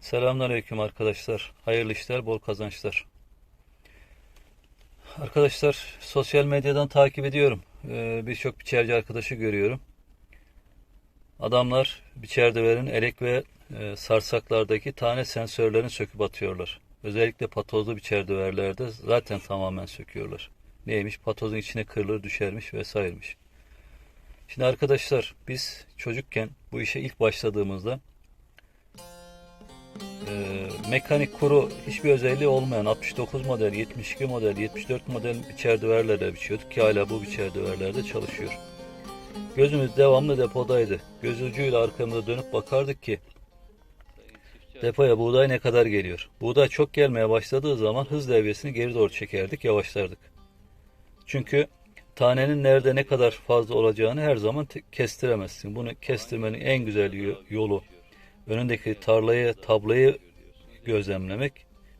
Selamünaleyküm arkadaşlar. Hayırlı işler, bol kazançlar. Arkadaşlar sosyal medyadan takip ediyorum. Ee, Birçok biçerci arkadaşı görüyorum. Adamlar biçerdeverin elek ve e, sarsaklardaki tane sensörlerini söküp atıyorlar. Özellikle patozlu biçerdeverlerde zaten tamamen söküyorlar. Neymiş? Patozun içine kırılır düşermiş vesairemiş. Şimdi arkadaşlar biz çocukken bu işe ilk başladığımızda e, mekanik kuru hiçbir özelliği olmayan 69 model, 72 model, 74 model biçerdeverlerle biçiyorduk ki hala bu biçerdeverlerde çalışıyor. Gözümüz devamlı depodaydı. Göz ucuyla arkamıza dönüp bakardık ki depoya buğday ne kadar geliyor. Buğday çok gelmeye başladığı zaman hız devriyesini geri doğru çekerdik, yavaşlardık. Çünkü tanenin nerede ne kadar fazla olacağını her zaman kestiremezsin. Bunu kestirmenin en güzel yo- yolu önündeki tarlayı, tablayı gözlemlemek.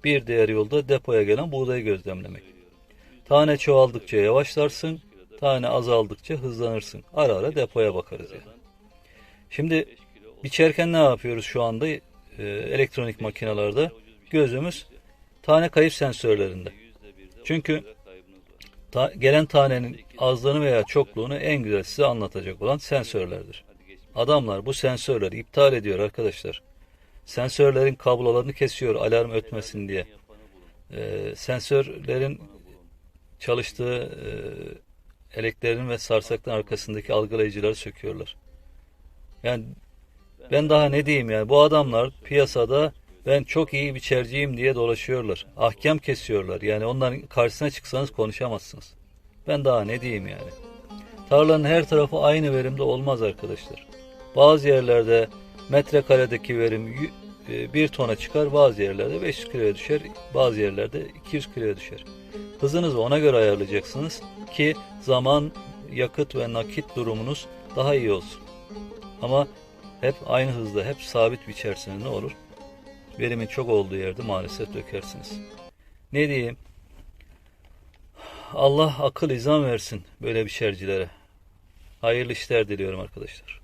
Bir diğer yolda depoya gelen buğdayı gözlemlemek. Tane çoğaldıkça yavaşlarsın, tane azaldıkça hızlanırsın. Ara ara depoya bakarız yani. Şimdi biçerken ne yapıyoruz şu anda e, elektronik makinalarda? Gözümüz tane kayıp sensörlerinde. Çünkü ta- gelen tanenin azlığını veya çokluğunu en güzel size anlatacak olan sensörlerdir. Adamlar bu sensörleri iptal ediyor arkadaşlar. Sensörlerin kablolarını kesiyor alarm ötmesin diye. Ee, sensörlerin çalıştığı e, eleklerin ve sarsakların arkasındaki algılayıcıları söküyorlar. Yani ben daha ne diyeyim yani bu adamlar piyasada ben çok iyi biçerciyim diye dolaşıyorlar. Ahkam kesiyorlar. Yani onların karşısına çıksanız konuşamazsınız. Ben daha ne diyeyim yani. Tarlanın her tarafı aynı verimde olmaz arkadaşlar. Bazı yerlerde metrekaredeki verim 1 tona çıkar, bazı yerlerde 500 kiloya düşer, bazı yerlerde 200 kiloya düşer. Hızınızı ona göre ayarlayacaksınız ki zaman, yakıt ve nakit durumunuz daha iyi olsun. Ama hep aynı hızda, hep sabit biçerseniz ne olur? Verimin çok olduğu yerde maalesef dökersiniz. Ne diyeyim? Allah akıl izan versin böyle biçercilere. Hayırlı işler diliyorum arkadaşlar.